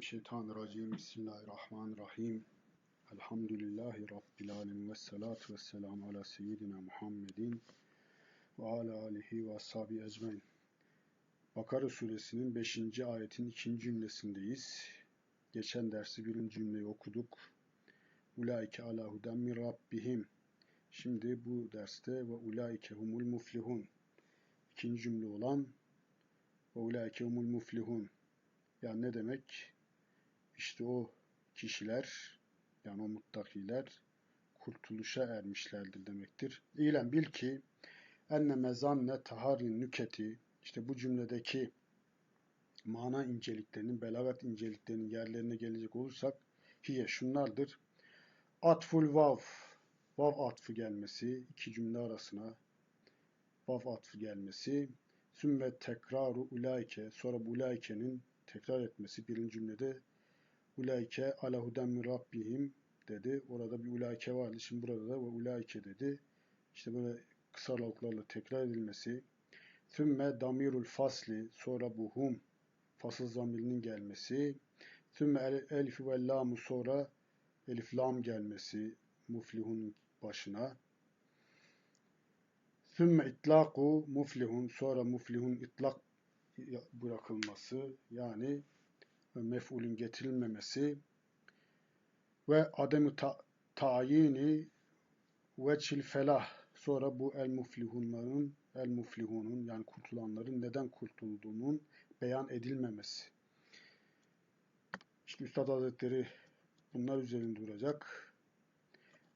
Euzubillahimineşşeytanirracim. Bismillahirrahmanirrahim. Elhamdülillahi Rabbil alemin ve salatu ve selamu ala seyyidina Muhammedin ve ala alihi ve ashabi ecmain. Bakara suresinin 5. ayetin 2. cümlesindeyiz. Geçen dersi birinci cümleyi okuduk. Ulaike ala huden min rabbihim. Şimdi bu derste ve ulaike humul muflihun. İkinci cümle olan ve ulaike humul muflihun yani ne demek? İşte o kişiler, yani o muttakiler kurtuluşa ermişlerdir demektir. İlan bil ki enne mezanne taharin nüketi işte bu cümledeki mana inceliklerinin, belagat inceliklerinin yerlerine gelecek olursak hiye şunlardır. Atful vav, vav atfı gelmesi, iki cümle arasına vav atfı gelmesi, sümme tekraru ulaike, sonra bu ulaikenin tekrar etmesi birinci cümlede ulaike ala huden min rabbihim dedi. Orada bir ulaike vardı. Şimdi burada da ulaike dedi. İşte böyle kısa aralıklarla tekrar edilmesi. Thümme damirul fasli sonra bu hum fasıl zamirinin gelmesi. Thümme elif ve lamu sonra elif lam gelmesi muflihun başına. Thümme itlaku muflihun sonra muflihun itlak bırakılması yani mef'ulün getirilmemesi ve ademi ta tayini veçil felah sonra bu el muflihunların el muflihunun yani kurtulanların neden kurtulduğunun beyan edilmemesi. İşte Üstad Hazretleri bunlar üzerinde duracak.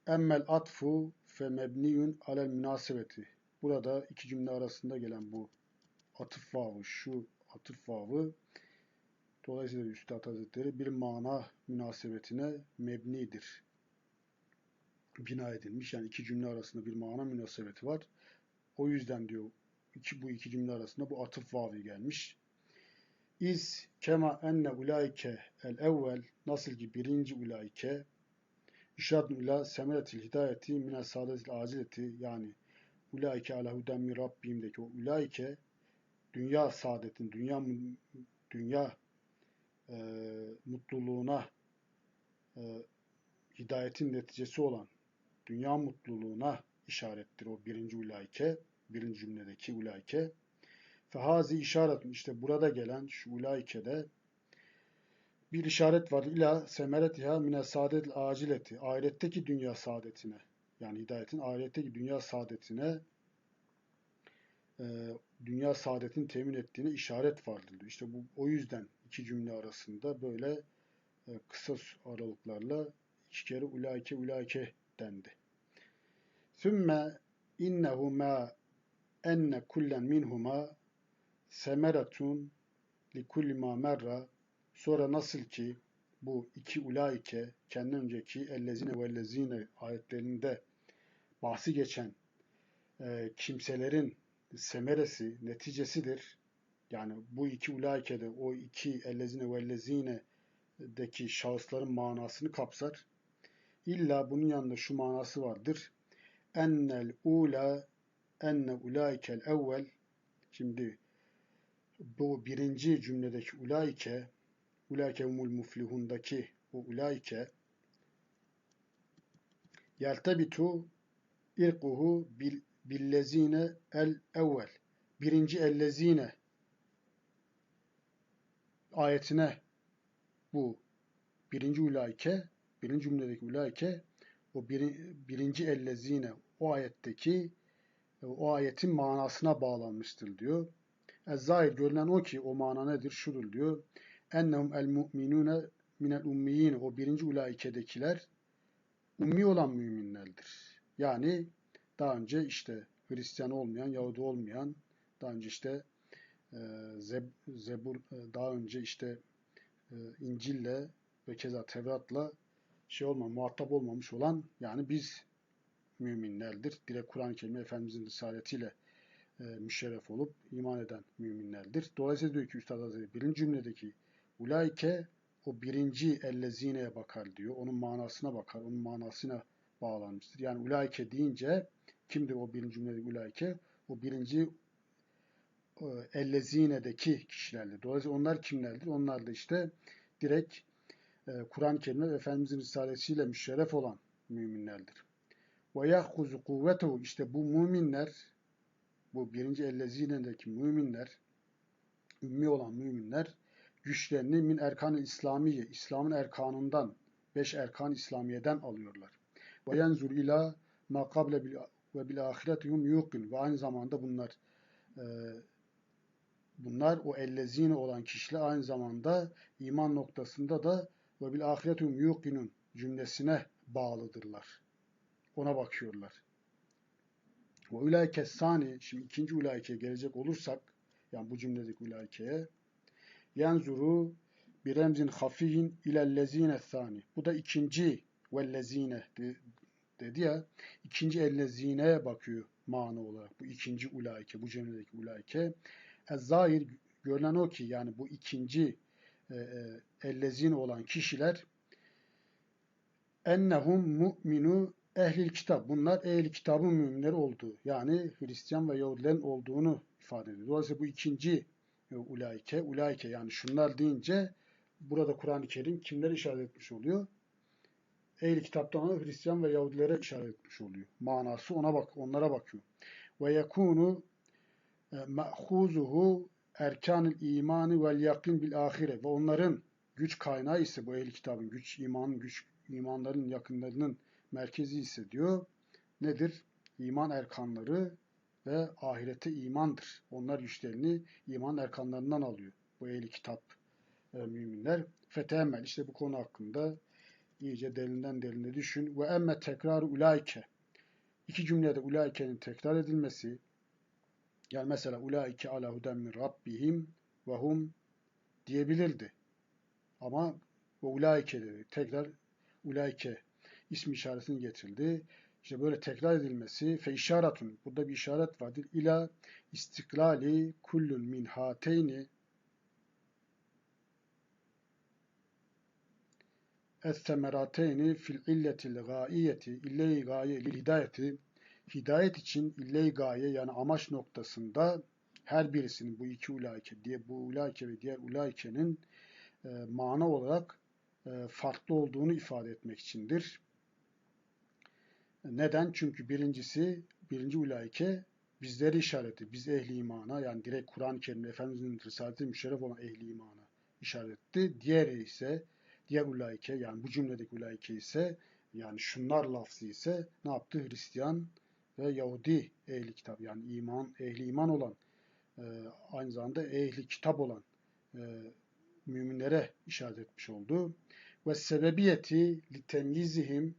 Emmel atfu fe mebniyun alel münasebeti. Burada iki cümle arasında gelen bu atıf vavı, şu atıf vavı dolayısıyla Üstad Hazretleri bir mana münasebetine mebnidir. Bina edilmiş. Yani iki cümle arasında bir mana münasebeti var. O yüzden diyor iki, bu iki cümle arasında bu atıf vavi gelmiş. İz kema enne ulaike el evvel nasıl ki birinci ulaike işaretun ila semeretil hidayeti mine saadetil acileti yani ulaike ala huden rabbimdeki o ulaike dünya saadetin, dünya dünya e, mutluluğuna e, hidayetin neticesi olan dünya mutluluğuna işarettir o birinci ulaike, birinci cümledeki ulaike. Fehazi işaret işte burada gelen şu ulaikede bir işaret var. İla semeretiha mine saadet acileti. Ahiretteki dünya saadetine yani hidayetin ahiretteki dünya saadetine e, dünya saadetini temin ettiğine işaret vardır diyor. İşte bu o yüzden iki cümle arasında böyle e, kısa aralıklarla iki kere ulaike ulaike dendi. Sümme innehu ma enne kullen minhuma semeratun li kulli ma merra sonra nasıl ki bu iki ulaike kendi önceki ellezine ve ellezine ayetlerinde bahsi geçen e, kimselerin semeresi, neticesidir. Yani bu iki ulaikede o iki ellezine ve ellezinedeki şahısların manasını kapsar. İlla bunun yanında şu manası vardır. Ennel ula enne ulaikel evvel Şimdi bu birinci cümledeki ulaike ulaike umul muflihundaki o ulaike yeltebitu irkuhu bil billezine el evvel. Birinci ellezine ayetine bu birinci ulaike, birinci cümledeki ulaike o bir, birinci ellezine o ayetteki o ayetin manasına bağlanmıştır diyor. Ez-zahir görünen o ki o mana nedir? Şudur diyor. Ennehum el mu'minune minel ummiyin o birinci ulaikedekiler ummi olan müminlerdir. Yani daha önce işte Hristiyan olmayan, Yahudi olmayan, daha önce işte e, Zeb, Zebur, e, daha önce işte e, İncil'le ve keza Tevrat'la şey olma, muhatap olmamış olan yani biz müminlerdir. Direkt Kur'an-ı Kerim Efendimizin risaletiyle e, müşerref olup iman eden müminlerdir. Dolayısıyla diyor ki Üstad Hazretleri birinci cümledeki ulaike o birinci ellezineye bakar diyor. Onun manasına bakar. Onun manasına bağlanmıştır. Yani ulaike deyince kimdir o birinci cümledeki ulaike? O birinci ellezinedeki kişilerdir. Dolayısıyla onlar kimlerdir? Onlar da işte direkt e, Kur'an-ı Kerim'de ve Efendimizin risalesiyle müşerref olan müminlerdir. Ve yahkuzu kuvvetehu işte bu müminler bu birinci ellezinedeki müminler ümmi olan müminler güçlerini min erkan İslamiye İslam'ın erkanından beş erkan İslamiye'den alıyorlar. Ve yenzur ila ma kable ve bil ahiretihum yuqin ve aynı zamanda bunlar e, bunlar o ellezine olan kişiler aynı zamanda iman noktasında da ve bil ahiretihum yuqinun cümlesine bağlıdırlar. Ona bakıyorlar. Ve ulaike sani, şimdi ikinci ulaikeye gelecek olursak, yani bu cümledeki ulaikeye, yenzuru bir remzin hafiyin ilellezine sani. Bu da ikinci vellezine dedi ya, ikinci ellezineye bakıyor mana olarak. Bu ikinci ulaike, bu cümledeki ulaike. Ez-zahir görülen o ki, yani bu ikinci e, e, ellezin olan kişiler ennehum mu'minu ehlil kitap. Bunlar ehli kitabın müminleri olduğu yani Hristiyan ve Yahudilerin olduğunu ifade ediyor. Dolayısıyla bu ikinci e, ulaike, ulaike yani şunlar deyince burada Kur'an-ı Kerim kimleri işaret etmiş oluyor? Ehli kitaptan olan Hristiyan ve Yahudilere işaret etmiş oluyor. Manası ona bak, onlara bakıyor. Ve yekunu e, ma'huzuhu erkanil imanı vel yakin bil ahire ve onların güç kaynağı ise bu ehli kitabın güç imanın güç imanların yakınlarının merkezi ise diyor nedir? İman erkanları ve ahirete imandır. Onlar güçlerini iman erkanlarından alıyor. Bu ehli kitap e, müminler. Fetemmel işte bu konu hakkında iyice derinden derine düşün. Ve emme tekrar ulaike. İki cümlede ulaikenin tekrar edilmesi yani mesela ulaike ala huden min rabbihim ve hum diyebilirdi. Ama ve ulaike dedi. Tekrar ulaike ismi işaretini getirildi. İşte böyle tekrar edilmesi fe işaretun. Burada bir işaret vardır. İla istiklali kullun min hateyni es-semerateyni fil illetil gaiyeti ille-i gaye hidayeti hidayet için ille-i gaye yani amaç noktasında her birisinin bu iki ulaike diye bu ulaike ve diğer ulaikenin e, mana olarak e, farklı olduğunu ifade etmek içindir. Neden? Çünkü birincisi, birinci ulaike bizleri işareti, biz ehli imana yani direkt Kur'an-ı Kerim'de Efendimiz'in risaleti müşerref olan ehli imana işaretti. Diğeri ise, diğer ulaike yani bu cümledeki ulaike ise yani şunlar lafzı ise ne yaptı? Hristiyan ve Yahudi ehli kitap yani iman, ehli iman olan e, aynı zamanda ehli kitap olan e, müminlere işaret etmiş oldu. Ve sebebiyeti li temyizihim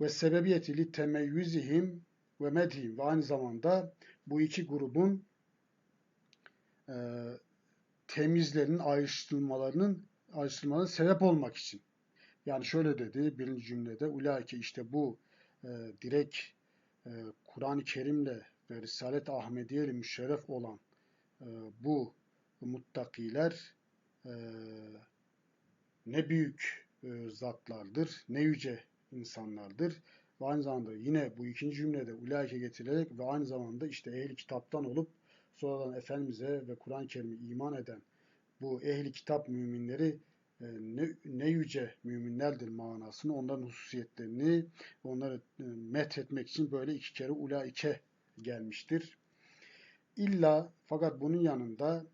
ve sebebiyeti li temeyyüzihim ve medhim ve aynı zamanda bu iki grubun e, temizlerinin ayrıştırılmalarının ayrıştırılmalarına sebep olmak için. Yani şöyle dedi birinci cümlede ulaike işte bu e, direkt e, Kur'an-ı Kerim'le ve Risalet Ahmediye ile müşerref olan e, bu muttakiler e, ne büyük e, zatlardır, ne yüce insanlardır. Ve aynı zamanda yine bu ikinci cümlede ulaike getirilerek ve aynı zamanda işte ehli kitaptan olup sonradan Efendimiz'e ve Kur'an-ı Kerim'e iman eden bu ehli kitap müminleri ne, ne yüce müminlerdir manasını, onların hususiyetlerini, onları e, met etmek için böyle iki kere ulaike gelmiştir. İlla fakat bunun yanında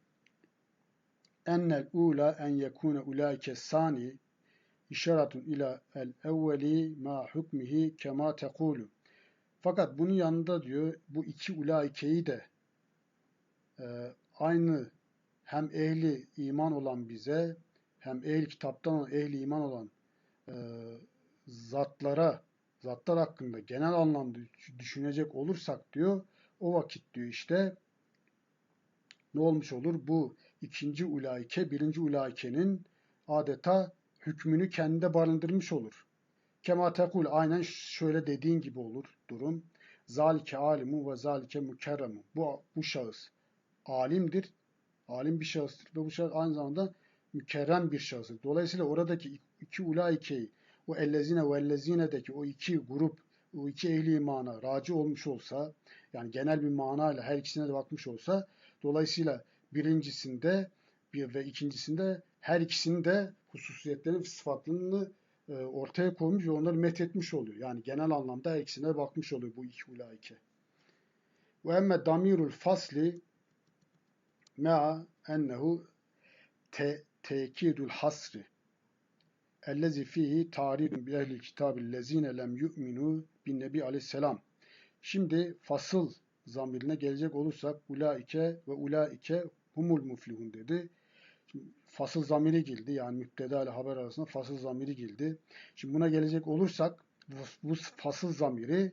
ennel ula en yekune ulaike sani işaretun ila el evveli ma hukmihi kema tekulu. Fakat bunun yanında diyor bu iki ulaikeyi de e, aynı hem ehli iman olan bize hem ehli kitaptan olan ehli iman olan e, zatlara zatlar hakkında genel anlamda düşünecek olursak diyor o vakit diyor işte ne olmuş olur? Bu ikinci ulaike birinci ulaikenin adeta hükmünü kendinde barındırmış olur. Kema tekul aynen şöyle dediğin gibi olur durum. Zalike alimu ve zalike mükerremu. Bu, bu şahıs alimdir. Alim bir şahıstır ve bu şahıs aynı zamanda mükerrem bir şahıstır. Dolayısıyla oradaki iki ulaikeyi o ellezine ve ellezinedeki o iki grup o iki ehli imana raci olmuş olsa yani genel bir manayla her ikisine de bakmış olsa Dolayısıyla birincisinde bir ve ikincisinde her ikisinin de hususiyetlerini, sıfatlarını e, ortaya koymuş ve onları methetmiş oluyor. Yani genel anlamda her ikisine bakmış oluyor bu iki ulaike. Ve emme damirul fasli mea ennehu te tekidul hasri ellezi fihi tarihun bi ehli kitabil lezine lem yu'minu bin nebi aleyhisselam. Şimdi fasıl zamirine gelecek olursak ulaike ve ulaike humul muflihun dedi. Şimdi fasıl zamiri girdi. Yani müpteda ile haber arasında fasıl zamiri girdi. Şimdi buna gelecek olursak bu, bu fasıl zamiri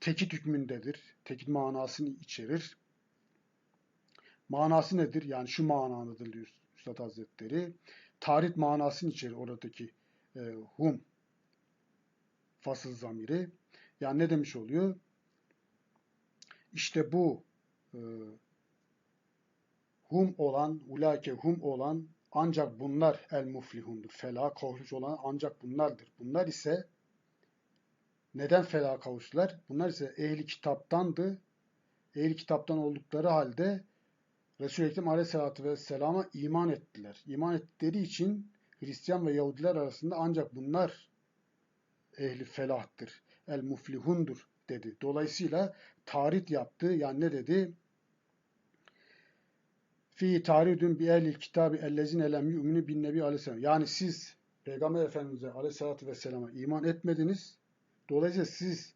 tekit hükmündedir. Tekit manasını içerir. Manası nedir? Yani şu mananıdır diyor Üstad Hazretleri. Tarih manasını içerir oradaki e, hum fasıl zamiri. Yani ne demiş oluyor? İşte bu e, hum olan, ulake hum olan ancak bunlar el muflihundur. Felaha kavuşmuş olan ancak bunlardır. Bunlar ise neden felaha kavuştular? Bunlar ise ehli kitaptandı. Ehli kitaptan oldukları halde Resul-i Ekrem Aleyhisselatü Vesselam'a iman ettiler. İman ettikleri için Hristiyan ve Yahudiler arasında ancak bunlar ehli felahtır. El muflihundur dedi. Dolayısıyla tarit yaptı. Yani ne dedi? Fi taridun bi ehlil kitabi ellezine lem yu'minu bin nebi aleyhisselam. Yani siz Peygamber Efendimiz'e aleyhissalatü vesselama iman etmediniz. Dolayısıyla siz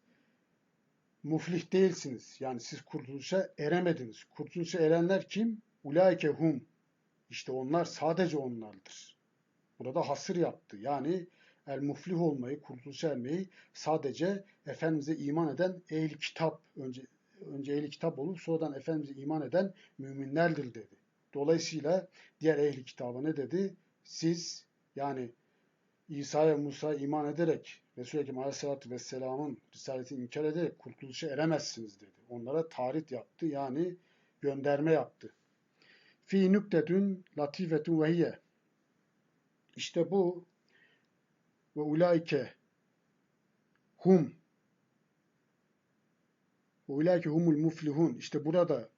muflih değilsiniz. Yani siz kurtuluşa eremediniz. Kurtuluşa erenler kim? Ulaike hum. İşte onlar sadece onlardır. Burada hasır yaptı. Yani el muflih olmayı, kurtuluşa ermeyi sadece Efendimiz'e iman eden ehli kitap, önce önce ehli kitap olup sonradan Efendimiz'e iman eden müminlerdir dedi. Dolayısıyla diğer ehli kitaba ne dedi? Siz yani İsa'ya Musa iman ederek Resul-i Ekrem Aleyhisselatü Vesselam'ın risaletini inkar ederek kurtuluşa eremezsiniz dedi. Onlara tarit yaptı yani gönderme yaptı. Fi nüktetün latifetun vehiye. İşte bu ve ulaike hum ve ulaike humul muflihun. İşte burada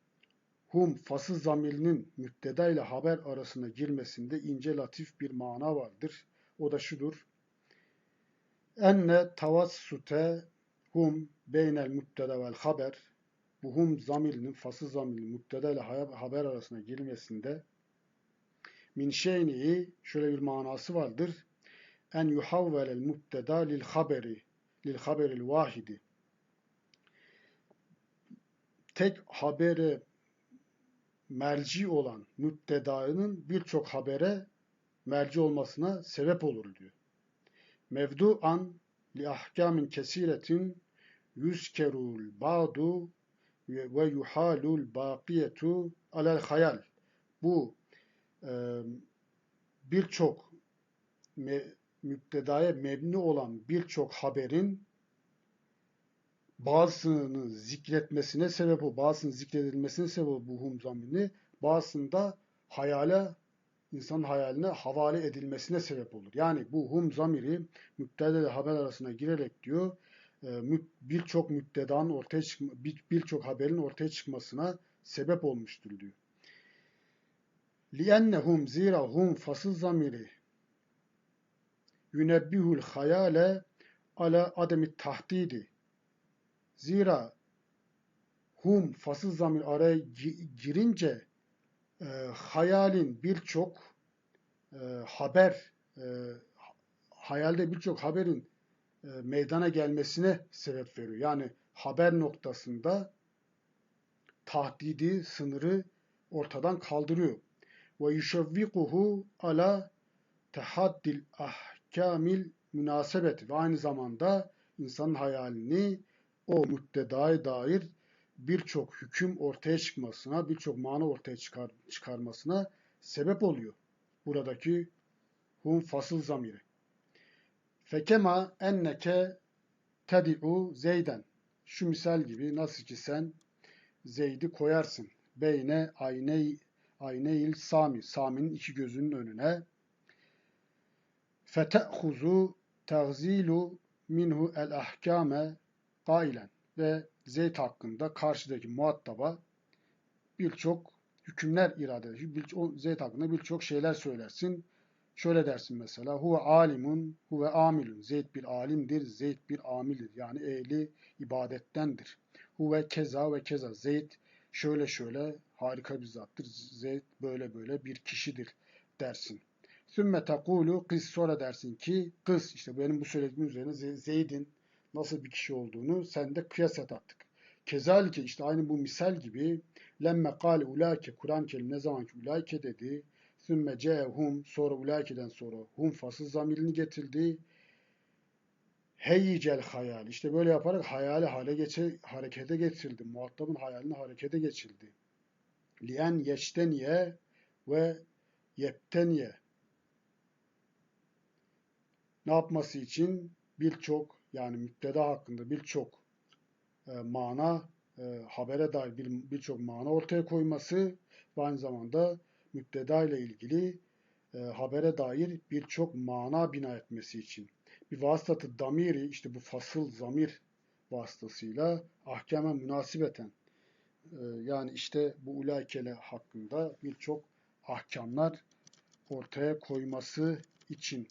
hum fasıl zamirinin müpteda ile haber arasına girmesinde ince latif bir mana vardır. O da şudur. Enne tavassute hum beynel müpteda vel haber bu hum zamirinin fasıl zamirinin müpteda ile haber arasına girmesinde min şeynihi şöyle bir manası vardır. En yuhavvelel müpteda lil haberi lil haberil vahidi tek habere merci olan müptedanın birçok habere merci olmasına sebep olur diyor. Mevdu'an li ahkamin kesiretin yüzkerul ba'du ve yuhalul baqiyetu alel hayal. Bu e, birçok me, müptedaya mebni olan birçok haberin bazısını zikretmesine sebep o, bazısının zikredilmesine sebep bu hum zamini, bazısında hayale, insan hayaline havale edilmesine sebep olur. Yani bu hum zamiri müptede ile haber arasına girerek diyor, e, birçok müptedanın ortaya çıkma, birçok haberin ortaya çıkmasına sebep olmuştur diyor. لِأَنَّهُمْ zira hum fasıl zamiri yünebbihul hayale ala ademi tahdidi Zira hum fasıl zamir araya girince e, hayalin birçok e, haber e, hayalde birçok haberin e, meydana gelmesine sebep veriyor. Yani haber noktasında tahdidi, sınırı ortadan kaldırıyor. Ve yuşevvikuhu ala tehaddil ahkamil münasebeti ve aynı zamanda insanın hayalini o müptedaya dair birçok hüküm ortaya çıkmasına, birçok mana ortaya çıkar, çıkarmasına sebep oluyor. Buradaki hum fasıl zamiri. Fekema enneke tedi'u zeyden. Şu misal gibi nasıl ki sen Zeyd'i koyarsın. Beyne ayney ayneyil sami. Sami'nin iki gözünün önüne. Fete'huzu tagzilu minhu el ahkame Kailen ve Zeyd hakkında karşıdaki muhataba birçok hükümler irade eder. Bir- o Zeyd hakkında birçok şeyler söylersin. Şöyle dersin mesela. Huve alimun, huve amilun. Zeyd bir alimdir, Zeyd bir amildir. Yani ehli ibadettendir. Huve keza ve keza. Zeyd şöyle şöyle harika bir zattır. Zeyd böyle böyle bir kişidir dersin. Sümme tekulu kız sonra dersin ki kız işte benim bu söylediğim üzerine Ze- Zeyd'in nasıl bir kişi olduğunu sen de kıyas et artık. Kezalike işte aynı bu misal gibi lemme kâle ulaike Kur'an-ı Kerim ne zaman ki ulaike dedi sümme ce'hum sonra ulaikeden sonra hum fasıl zamirini getirdi. Heyyicel hayal. İşte böyle yaparak hayali hale geçe, harekete geçirildi. Muhatabın hayalini harekete geçildi. Lien yeşteniye ve yepteniye. Ne yapması için? Birçok yani müpteda hakkında birçok e, mana e, habere dair bir- birçok mana ortaya koyması ve aynı zamanda müpteda ile ilgili e, habere dair birçok mana bina etmesi için. Bir vasıtatı damiri işte bu fasıl zamir vasıtasıyla ahkame münasibeten e, yani işte bu ulaikele hakkında birçok ahkamlar ortaya koyması için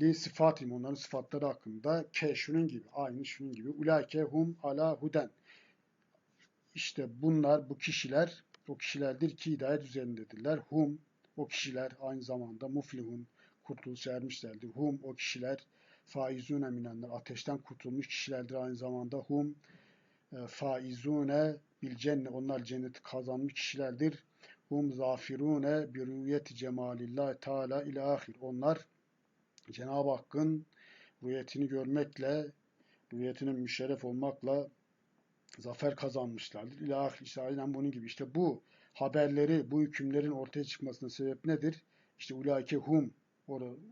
li sıfatim onların sıfatları hakkında. Ke şunun gibi aynı şunun gibi. Ulaike hum ala huden. İşte bunlar bu kişiler o kişilerdir ki hidayet üzerindedirler. Hum o kişiler aynı zamanda muflihun kurtuluşa ermişlerdir. Hum o kişiler faizune minenler ateşten kurtulmuş kişilerdir aynı zamanda. Hum e, faizune bil cennet onlar cenneti kazanmış kişilerdir. Hum zafirune bi rüyeti cemalillah teala ile ahir. Onlar Cenab-ı Hakk'ın rüyetini görmekle, rüyetine müşerref olmakla zafer kazanmışlardır. İlahi işte aynen bunun gibi. İşte bu haberleri, bu hükümlerin ortaya çıkmasının sebep nedir? İşte ulaike hum,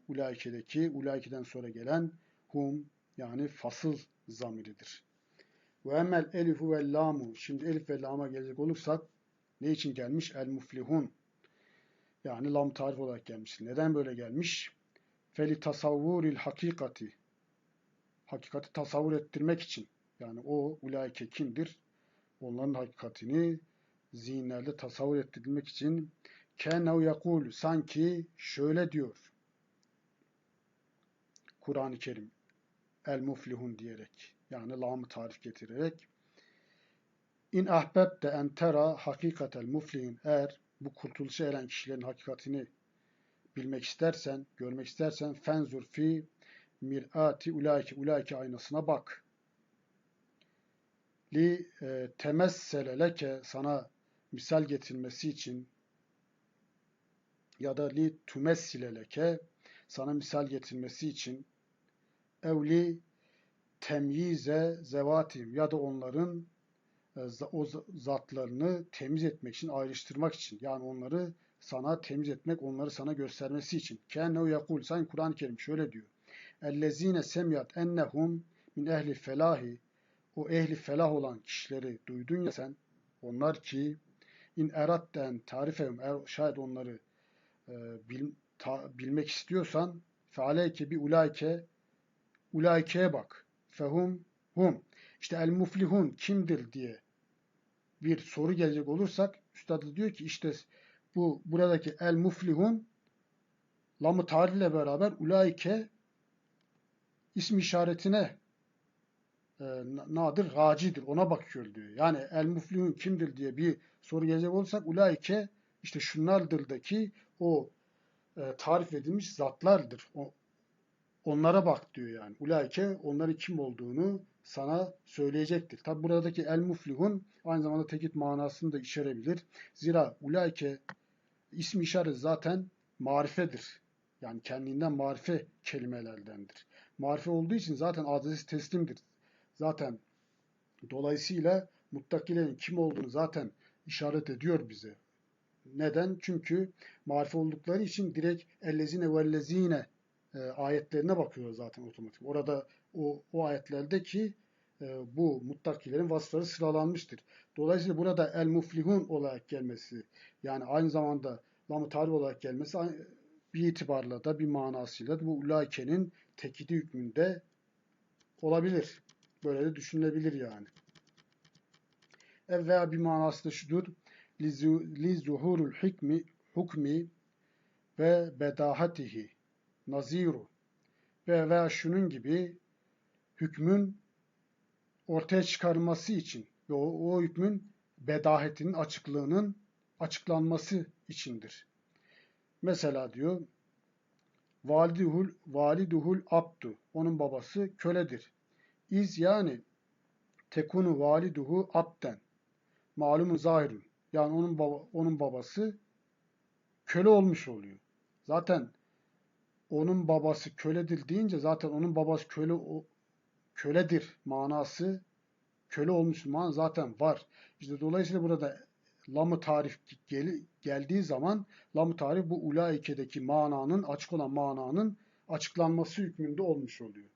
ulaike'deki, ulaike'den sonra gelen hum yani fasıl zamiridir. Ve emmel elifu ve lamu. Şimdi elif ve lama gelecek olursak ne için gelmiş? El muflihun. Yani lam tarif olarak gelmiş. Neden böyle gelmiş? Feli tasavvuril hakikati. Hakikati tasavvur ettirmek için. Yani o ulaike kimdir? Onların hakikatini zihinlerde tasavvur ettirilmek için kenev yakul sanki şöyle diyor. Kur'an-ı Kerim el muflihun diyerek yani lamı tarif getirerek in ahbebte en tera hakikatel muflihin eğer bu kurtuluşa eren kişilerin hakikatini bilmek istersen, görmek istersen fenzur fi mir'ati ulaike ulaike aynasına bak. Li e, temessele sana misal getirmesi için ya da li tumessile leke sana misal getirmesi için evli temyize zevatim ya da onların e, o za- zatlarını temiz etmek için, ayrıştırmak için. Yani onları sana temiz etmek, onları sana göstermesi için. Kânehu yakul. Sanki Kur'an-ı Kerim şöyle diyor. Ellezine semyat ennehum min ehli felahi. O ehli felah olan kişileri duydun ya sen. Onlar ki in eratten tarifehum. Eğer şayet onları e, bil- ta- bilmek istiyorsan fealeyke bi ulaike ulaikeye bak. Fehum hum. İşte el muflihun kimdir diye bir soru gelecek olursak üstad diyor ki işte bu buradaki el muflihun lamı tarih ile beraber ulaike ism işaretine e, nadir racidir. Ona bakıyor diyor. Yani el muflihun kimdir diye bir soru gelecek olursak ulaike işte şunlardırdaki o e, tarif edilmiş zatlardır. O, onlara bak diyor yani. Ulaike onların kim olduğunu sana söyleyecektir. Tabi buradaki el muflihun aynı zamanda tekit manasını da içerebilir. Zira ulaike ismi işaret zaten marifedir. Yani kendinden marife kelimelerdendir. Marife olduğu için zaten adresi teslimdir. Zaten dolayısıyla muttakilerin kim olduğunu zaten işaret ediyor bize. Neden? Çünkü marife oldukları için direkt ellezine vellezine e, ayetlerine bakıyor zaten otomatik. Orada o, o ayetlerdeki bu muttakilerin vasıfları sıralanmıştır. Dolayısıyla burada el muflihun olarak gelmesi yani aynı zamanda lam-ı tarif olarak gelmesi bir itibarla da bir manasıyla da bu ulaikenin tekidi hükmünde olabilir. Böyle de düşünülebilir yani. Ev veya bir manası da şudur. li zuhurul hikmi hukmi ve bedahatihi naziru ve veya şunun gibi hükmün ortaya çıkarılması için ve o, o hükmün bedahetinin açıklığının açıklanması içindir. Mesela diyor validuhul validuhul abdu onun babası köledir. İz yani tekunu validuhu abden malumun zahirun yani onun baba, onun babası köle olmuş oluyor. Zaten onun babası köledir deyince zaten onun babası köle köledir manası köle olmuş man zaten var. İşte dolayısıyla burada lamı tarif gel, geldiği zaman lamı tarif bu ulaike'deki mananın açık olan mananın açıklanması hükmünde olmuş oluyor.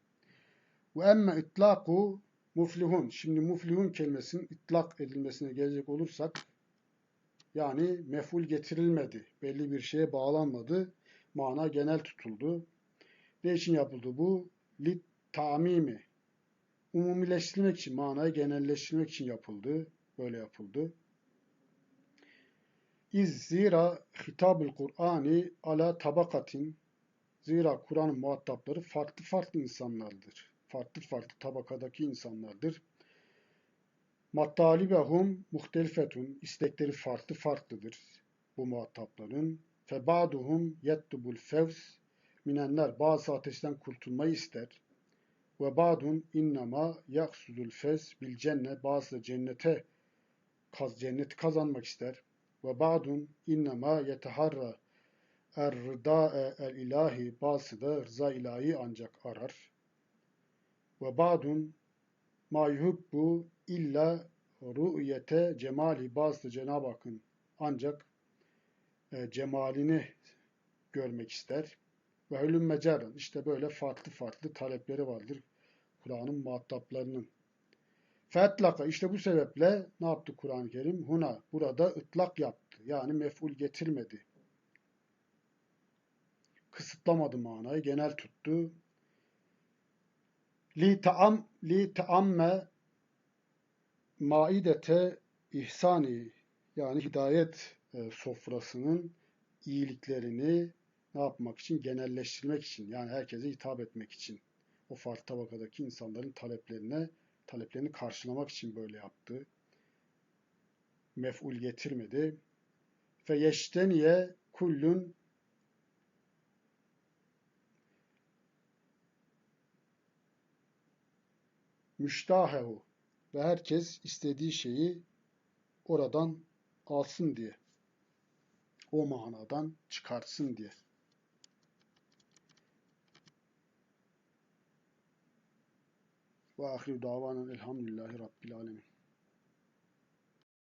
Ve emme itlaku muflihun. Şimdi muflihun kelimesinin itlak edilmesine gelecek olursak yani meful getirilmedi. Belli bir şeye bağlanmadı. Mana genel tutuldu. Ne için yapıldı bu? Lit tamimi. Umumileştirmek için, manayı genelleştirmek için yapıldı. Böyle yapıldı. İz zira hitabul Kur'ani ala tabakatin zira Kur'an'ın muhatapları farklı farklı insanlardır. Farklı farklı tabakadaki insanlardır. Mattalibehum muhtelifetun istekleri farklı farklıdır bu muhatapların. Febaduhum yettubul fevz minenler bazı ateşten kurtulmayı ister. Ve badun innama yaksudul fez bil cennet bazı cennete kaz cenneti kazanmak ister. Ve ba'dun innema yeteharra er rıda el ilahi bazısı da rıza ilahi ancak arar. Ve ba'dun ma yuhibbu illa ru'yete cemali bazı Cenab-ı Hakk'ın ancak e, cemalini görmek ister. Ve hülüm mecaran işte böyle farklı farklı talepleri vardır Kur'an'ın muhataplarının. Fetlaka işte bu sebeple ne yaptı Kur'an-ı Kerim? Huna burada ıtlak yaptı. Yani mef'ul getirmedi. Kısıtlamadı manayı, genel tuttu. Li ta'am li ta'amme maidete ihsani yani hidayet e, sofrasının iyiliklerini ne yapmak için? Genelleştirmek için. Yani herkese hitap etmek için. O farklı tabakadaki insanların taleplerine taleplerini karşılamak için böyle yaptı. Mef'ul getirmedi. Fe yeşteniye kullun müştahehu ve herkes istediği şeyi oradan alsın diye. O manadan çıkartsın diye. Ve ahiru davanen elhamdülillahi rabbil alemin.